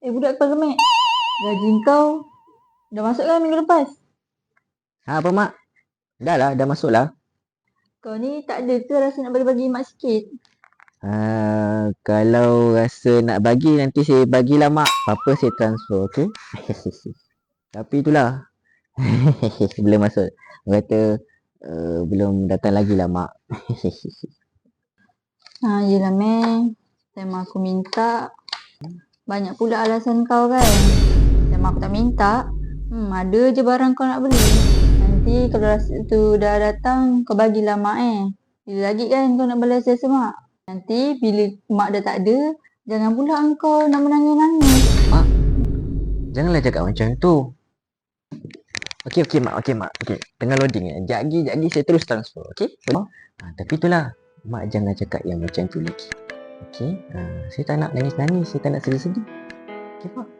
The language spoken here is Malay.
Eh budak kepala kemek. Gaji kau dah masuk kan minggu lepas? Ha, apa mak? Dah lah, dah masuk lah. Kau ni tak ada ke rasa nak bagi-bagi mak sikit? Ha, kalau rasa nak bagi nanti saya bagilah mak. Apa saya transfer, okey? Tapi itulah. belum masuk. Orang kata uh, belum datang lagi lah mak. Ha, yelah meh. Time aku minta, banyak pula alasan kau kan. Time aku tak minta, hmm, ada je barang kau nak beli. Nanti kalau rasa tu dah datang, kau bagilah mak eh. Bila lagi kan kau nak balas jasa mak. Nanti bila mak dah tak ada, jangan pula engkau nak menangis-nangis. Janganlah cakap macam tu. Okey, okey mak, okey mak. Okey, tengah loading eh. Sekejap lagi, lagi saya terus transfer, okey? Ha, tapi itulah, mak jangan cakap yang macam tu lagi. Okey? Ha, saya tak nak nangis-nangis, saya tak nak sedih-sedih. Okey mak?